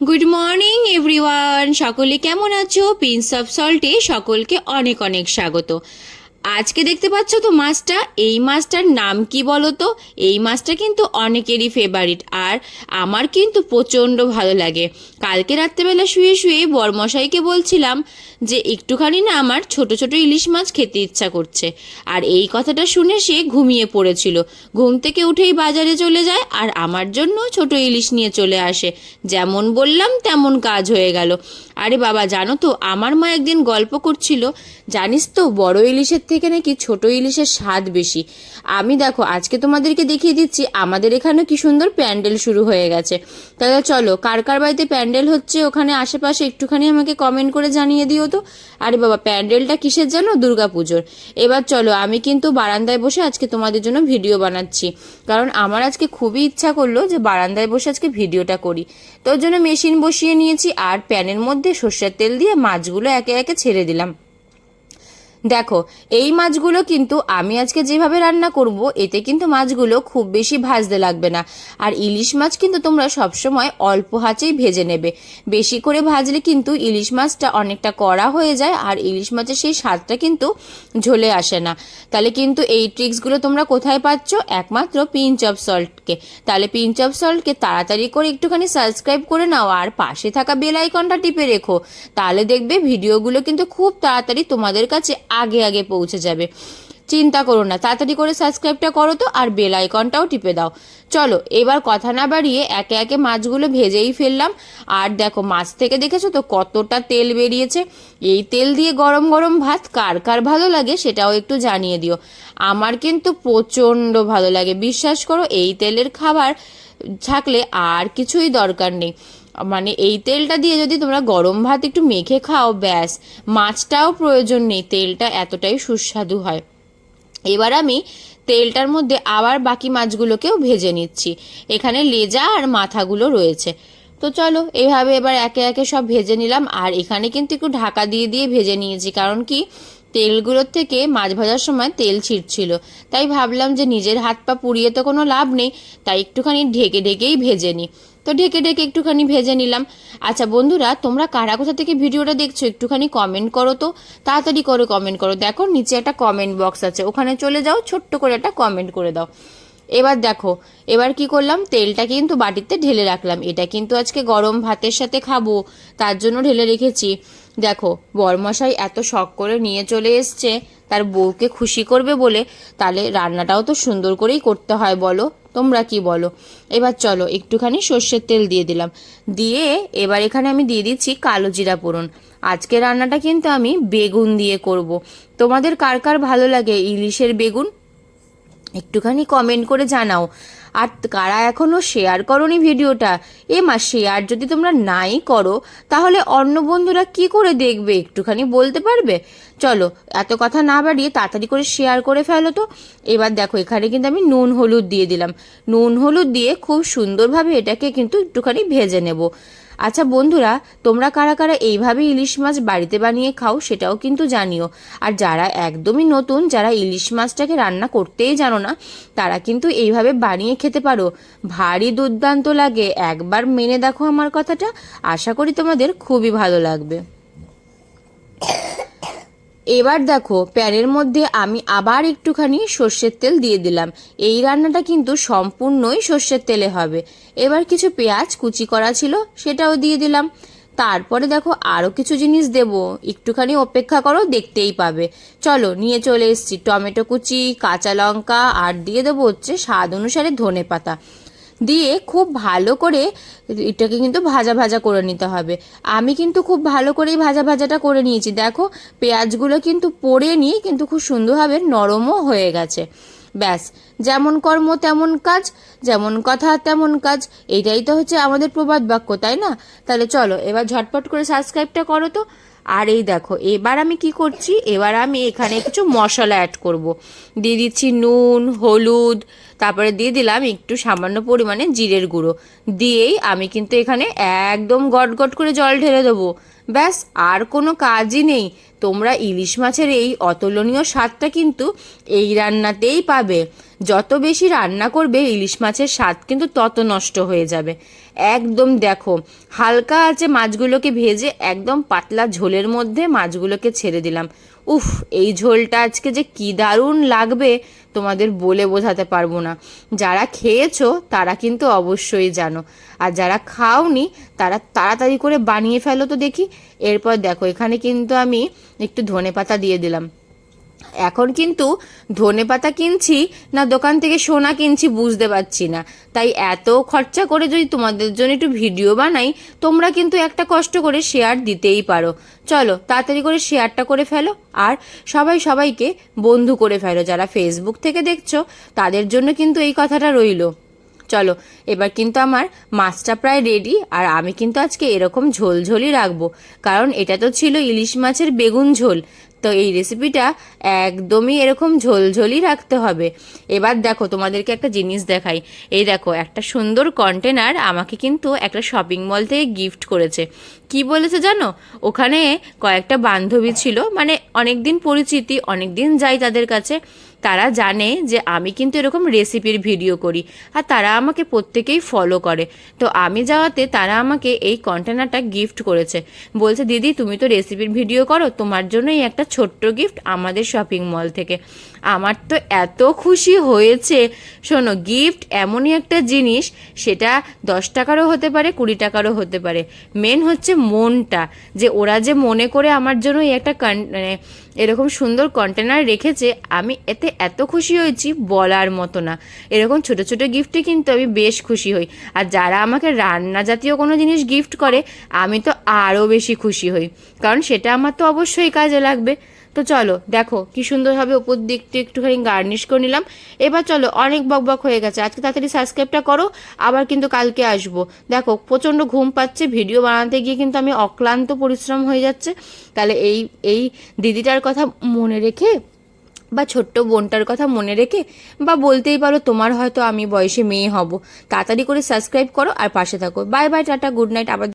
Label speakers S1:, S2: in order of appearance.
S1: Good morning everyone সকলে কেমন আছো? প্রিন্স অফ সল্টে সকলকে অনেক অনেক স্বাগত। আজকে দেখতে পাচ্ছ তো মাছটা, এই মাছটার নাম কি বলো তো এই মাছটা কিন্তু অনেকেরই ফেভারিট আর আমার কিন্তু প্রচণ্ড ভালো লাগে। কালকে রাত্রেবেলা শুয়ে শুয়ে বরমশাইকে বলছিলাম যে, একটুখানি না আমার ছোট ছোট ইলিশ মাছ খেতে ইচ্ছা করছে। আর এই কথাটা শুনে সে ঘুমিয়ে পড়েছিল। ঘুম থেকে উঠেই বাজারে চলে যায় আর আমার জন্য ছোট ইলিশ নিয়ে চলে আসে। যেমন বললাম, তেমন কাজ হয়ে গেল। আরে বাবা, জানো তো, আমার মা একদিন গল্প করছিল, জানিস তো, বড় ইলিশের থেকে নাকি ছোট ইলিশের স্বাদ বেশি। আমি দেখো, আজকে তোমাদেরকে দেখিয়ে দিচ্ছি আমাদের এখানে কি সুন্দর প্যান্ডেল শুরু হয়ে গেছে। তাহলে চলো, কার কার বাড়িতে প্যান্ডেল হচ্ছে ওখানে আশেপাশে একটুখানি আমাকে কমেন্ট করে জানিয়ে দিও তো। আরে বাবা, প্যান্ডেলটা কিসের জানো? দুর্গাপুজোর। এবার চলো, আমি কিন্তু বারান্দায় বসে আজকে তোমাদের জন্য ভিডিও বানাচ্ছি। কারণ আমার আজকে খুবই ইচ্ছা করল যে বারান্দায় বসে আজকে ভিডিওটা করি। তোর জন্য মেশিন বসিয়ে নিয়েছি আর প্যানের মধ্যে সর্ষের তেল দিয়ে মাছগুলো একে একে ছেড়ে দিলাম। দেখো, এই মাছগুলো কিন্তু আমি আজকে যেভাবে রান্না করব, এতে কিন্তু মাছগুলো খুব বেশি ভাজতে লাগবে না। আর ইলিশ মাছ কিন্তু তোমরা সবসময় অল্প হাঁচেই ভেজে নেবে। বেশি করে ভাজলে কিন্তু ইলিশ মাছটা অনেকটা কড়া হয়ে যায়, আর ইলিশ মাছের সেই স্বাদটা কিন্তু ঝোলে আসে না। তাহলে কিন্তু এই ট্রিক্সগুলো তোমরা কোথায় পাচ্ছ? একমাত্র পিঞ্চ অফ সল্টকে তাহলে পিঞ্চ অফ সল্টকে তাড়াতাড়ি করে একটুখানি সাবস্ক্রাইব করে নাও, আর পাশে থাকা বেল আইকনটা টিপে রেখো। তাহলে দেখবে ভিডিওগুলো কিন্তু খুব তাড়াতাড়ি তোমাদের কাছে আগে আগে পৌঁছে যাবে। চিন্তা করো না, তাড়াতাড়ি করে সাবস্ক্রাইবটা করো তো, আর বেল আইকনটাও টিপে দাও। চলো, এবার কথা না বাড়িয়ে একে একে মাছগুলো ভেজেই ফেললাম। আর দেখো, মাছ থেকে দেখেছ তো, কতটা তেল বেরিয়েছে? এই তেল দিয়ে গরম গরম ভাত কার কার ভালো লাগে সেটাও একটু জানিয়ে দিও। আমার কিন্তু প্রচণ্ড ভালো লাগে। বিশ্বাস করো, এই তেলের খাবার থাকলে আর কিছুই দরকার নেই। মানে এই তেলটা দিয়ে যদি তোমরা গরম ভাত একটু মেখে খাও, ব্যাস। মাছটাও প্রয়োজন নেই, তেলটা এতটাই সুস্বাদু হয়। এবার আমি তেলটার মধ্যে আবার বাকি মাছগুলোকেও ভেজে নিচ্ছি। এখানে লেজা আর মাথাগুলো রয়েছে। তো চলো এইভাবে এবার একে একে সব ভেজে নিলাম। আর এখানে কিন্তু একটু ঢাকা দিয়ে দিয়ে ভেজে নিয়েছি, কারণ কি? তেলগুলোর থেকে মাছ ভাজার সময় তেল ছিটছিল। তাই ভাবলাম যে নিজের হাত পা পুড়িয়ে তো কোনো লাভ নেই, তাই একটুখানি ঢেকে ঢেকেই ভেজে নিই। তো ঢেকে ঢেকে একটুখানি ভেজে নিলাম। আচ্ছা বন্ধুরা, তোমরা কারা কোথা থেকে ভিডিওটা দেখছ একটুখানি কমেন্ট করো তো। তাড়াতাড়ি করে কমেন্ট করো। দেখো, নিচে একটা কমেন্ট বক্স আছে। ওখানে চলে যাও, ছোট্ট করে একটা কমেন্ট করে দাও। এবার দেখো, এবার কি করলাম? তেলটা কিন্তু বাটিতে ঢেলে রাখলাম। এটা কিন্তু আজকে গরম ভাতের সাথে খাব, তার জন্য ঢেলে রেখেছি। দেখো, বরমশাই এত শখ করে নিয়ে চলে এসছে, তার বউকে খুশি করবে বলে, তাহলে রান্নাটাও তো সুন্দর করেই করতে হয়, বলো। তোমরা কি বলো? এবার চলো, একটুখানি সর্ষের তেল দিয়ে দিলাম। দিয়ে এবার এখানে আমি দিয়ে দিচ্ছি কালো জিরা পোড়ন আজকে রান্নাটা কিন্তু আমি বেগুন দিয়ে করব। তোমাদের কার কার ভালো লাগে ইলিশের বেগুন? একটুখানি কমেন্ট করে জানাও। আর কারা এখনও শেয়ার করনি ভিডিওটা? এ মা শেয়ার যদি তোমরা নাই করো, তাহলে অন্য বন্ধুরা কি করে দেখবে? একটুখানি বলতে পারবে? চলো, এত কথা না বাড়িয়ে তাড়াতাড়ি করে শেয়ার করে ফেলো তো। এবার দেখো, এখানে কিন্তু আমি নুন, হলুদ দিয়ে দিলাম। নুন, হলুদ দিয়ে খুব সুন্দরভাবে এটাকে কিন্তু একটুখানি ভেজে নেব। আচ্ছা বন্ধুরা, তোমরা কারা কারা এইভাবে ইলিশ মাছ বাড়িতে বানিয়ে খাও সেটাও কিন্তু জানিও। আর যারা একদমই নতুন, যারা ইলিশ মাছটাকে রান্না করতেই জানো না, তারা কিন্তু এইভাবে বানিয়ে খেতে পারো। ভারী দুর্দান্ত লাগে। একবার মেনে দেখো আমার কথাটা। আশা করি তোমাদের খুবই ভালো লাগবে। এবার দেখো, প্যানের মধ্যে আমি আবার একটুখানি সর্ষের তেল দিয়ে দিলাম। এই রান্নাটা কিন্তু সম্পূর্ণই সর্ষের তেলে হবে। এবার কিছু পেঁয়াজ, কুচি করা ছিল, সেটাও দিয়ে দিলাম। তারপরে দেখো আরও কিছু জিনিস দেব। একটুখানি অপেক্ষা করো, দেখতেই পাবে। চলো, নিয়ে চলে এসেছি। টমেটো কুচি, কাঁচা লঙ্কা, আর দিয়ে দেবো হচ্ছে স্বাদ অনুসারে ধনে পাতা দিয়ে খুব ভালো করে এটাকে কিন্তু ভাজা ভাজা করে নিতে হবে। আমি কিন্তু খুব ভালো করেই ভাজা ভাজাটা করে নিয়েছি। দেখো, পেঁয়াজগুলো কিন্তু পড়ে নিয়ে কিন্তু খুব সুন্দরভাবে নরমও হয়ে গেছে। ব্যাস যেমন কর্ম, তেমন কাজ, যেমন কথা, তেমন কাজ। এইটাই তো হচ্ছে আমাদের প্রবাদ বাক্য, তাই না? তাহলে চলো, এবার ঝটপট করে সাবস্ক্রাইবটা করো তো। আর এই দেখো, এবার আমি কি করছি? এবার আমি এখানে কিছু মশলা অ্যাড করব। দিয়ে দিচ্ছি নুন, হলুদ, তারপরে দিয়ে দিলাম একটু সামান্য পরিমাণে জিরের গুঁড়ো। দিয়েই আমি কিন্তু এখানে একদম গট গট করে জল ঢেলে দেবো। ব্যাস, আর কোনো কাজই নেই। তোমরা ইলিশ মাছের এই অতুলনীয় স্বাদটা কিন্তু এই রান্নাতেই পাবে। যত বেশি রান্না করবে, ইলিশ মাছের স্বাদ কিন্তু তত নষ্ট হয়ে যাবে। একদম দেখো, হালকা আছে মাছগুলোকে ভেজে একদম পাতলা ঝোলের মধ্যে মাছগুলোকে ছেড়ে দিলাম। উফ, এই ঝোলটা আজকে যে কি দারুণ লাগবে তোমাদের বলে বোঝাতে পারব না। যারা খেয়েছো, তারা কিন্তু অবশ্যই জানো। আর যারা খাওনি, তারা তাড়াতাড়ি করে বানিয়ে ফেলো তো দেখি। এরপর দেখো, এখানে কিন্তু আমি একটু ধনে পাতা দিয়ে দিলাম। এখন কিন্তু ধনে পাতা কিনছি না দোকান থেকে সোনা কিনছি বুঝতে পারছি না। তাই এত খরচা করে যদি তোমাদের জন্য একটু ভিডিও বানাই, তোমরা কিন্তু একটা কষ্ট করে শেয়ার দিতেই পারো। চলো, তাড়াতাড়ি করে শেয়ারটা করে ফেলো আর সবাই সবাইকে বন্ধু করে ফেলো। যারা ফেসবুক থেকে দেখছ, তাদের জন্য কিন্তু এই কথাটা রইল। চলো, এবার কিন্তু আমার মাছটা প্রায় রেডি আর আমি কিন্তু আজকে এরকম ঝোল ঝোলই রাখব। কারণ এটা তো ছিল ইলিশ মাছের বেগুন ঝোল। তো এই রেসিপিটা একদমই এরকম ঝোলঝোলি রাখতে হবে। এবার দেখো, তোমাদেরকে একটা জিনিস দেখাই। এই দেখো, একটা সুন্দর কন্টেনার আমাকে কিন্তু একটা শপিং মল থেকে গিফট করেছে। কি বলেছে জানো? ওখানে কয়েকটা বান্ধবী ছিল মানে অনেক দিন পরিচিতি অনেক দিন যাই তাদের কাছে। তারা জানে যে আমি কিন্তু এরকম রেসিপির ভিডিও করি আর তারা আমাকে প্রত্যেকেই ফলো করে। তো আমি যাওয়াতে তারা আমাকে এই কন্টেনারটা গিফট করেছে। বলছে, দিদি, তুমি তো রেসিপির ভিডিও করো, তোমার জন্যই একটা ছোট্ট গিফট আমাদের শপিং মল থেকে। আমার তো এত খুশি হয়েছে। শোনো গিফট এমনই একটা জিনিস, সেটা দশ টাকারও হতে পারে, কুড়ি টাকারও হতে পারে। মেন হচ্ছে মনটা, যে ওরা যে মনে করে আমার জন্য একটা মানে এরকম সুন্দর কন্টেনার রেখেছে, আমি এতে এত খুশি হয়েছি বলার মতো না। এরকম ছোট ছোট গিফটে কিন্তু আমি বেশ খুশি হই। আর যারা আমাকে রান্না জাতীয় কোনো জিনিস গিফট করে, আমি তো আরও বেশি খুশি হই। কারণ সেটা আমার তো অবশ্যই কাজে লাগবে। তো চলো, দেখো কি সুন্দরভাবে ওপর দিকটা একটুখানি গার্নিশ করে নিলাম। এবার চলো, অনেক বকবক হয়ে গেছে। আজকে তাড়াতাড়ি সাবস্ক্রাইবটা করো, আবার কিন্তু কালকে আসব। দেখো, প্রচণ্ড ঘুম পাচ্ছে ভিডিও বানাতে গিয়ে কিন্তু আমি অক্লান্ত পরিশ্রম হয়ে যাচ্ছে। তাহলে এই এই দিদিটার কথা মনে রেখে বা ছোট্ট বোনটার কথা মনে রেখে বা বলতেই পারো তোমার হয়তো আমি বয়সে মেয়ে হব। তাড়াতাড়ি করে সাবস্ক্রাইব করো আর পাশে থাকো। Bye bye, tata, good night, আবার